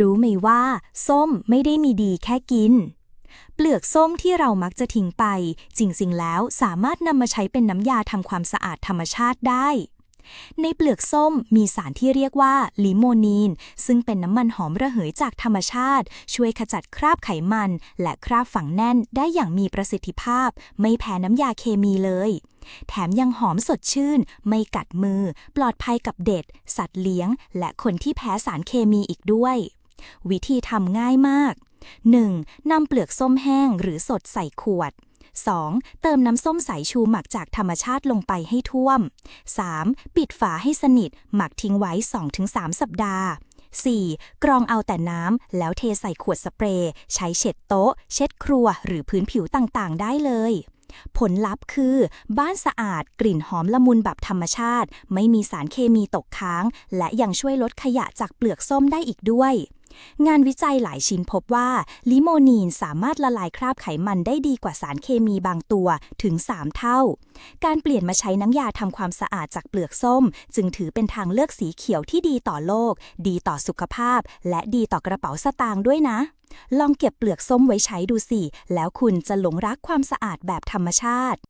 รู้ไหมว่า ส้มไม่ได้มีดีแค่กิน เปลือกส้มที่เรามักจะทิ้งไป จริงๆแล้วสามารถนำมาใช้เป็นน้ำยาทำความสะอาดธรรมชาติได้ ในเปลือกส้มมีสารที่เรียกว่าลิโมนีน ซึ่งเป็นน้ำมันหอมระเหยจากธรรมชาติ ช่วยขจัดคราบไขมัน และคราบฝังแน่นได้อย่างมีประสิทธิภาพ ไม่แพ้น้ำยาเคมีเลยแถมยังหอมสดชื่น ไม่กัดมือ ปลอดภัยกับเด็กสัตว์เลี้ยง และคนที่แพ้สารเคมีอีกด้วย วิธีทำง่ายมาก 1. นำเปลือกส้มแห้งหรือสดใส่ขวด 2. เติมน้ำส้มสายชูหมักจากธรรมชาติลงไปให้ท่วม 3. ปิดฝาให้สนิท หมักทิ้งไว้ 2-3 สัปดาห์ 4. กรองเอาแต่น้ำ แล้วเทใส่ขวดสเปรย์ ใช้เช็ดโต๊ะ เช็ดครัว หรือพื้นผิวต่างๆ ได้เลย ผลลัพธ์คือ บ้านสะอาดกลิ่นหอมละมุนแบบธรรมชาติ ไม่มีสารเคมีตกค้าง และยังช่วยลดขยะจากเปลือกส้มได้อีกด้วย งานวิจัยหลายชิ้นพบว่า ลิโมนีนสามารถละลายคราบไขมันได้ดีกว่าสารเคมีบางตัวถึง 3 เท่า การเปลี่ยนมาใช้น้ำยาทำความสะอาดจากเปลือกส้ม จึงถือเป็นทางเลือกสีเขียวที่ดีต่อโลก ดีต่อสุขภาพ และดีต่อกระเป๋าสตางค์ด้วยนะ ลองเก็บเปลือกส้มไว้ใช้ดูสิ แล้วคุณจะหลงรักความสะอาดแบบธรรมชาติ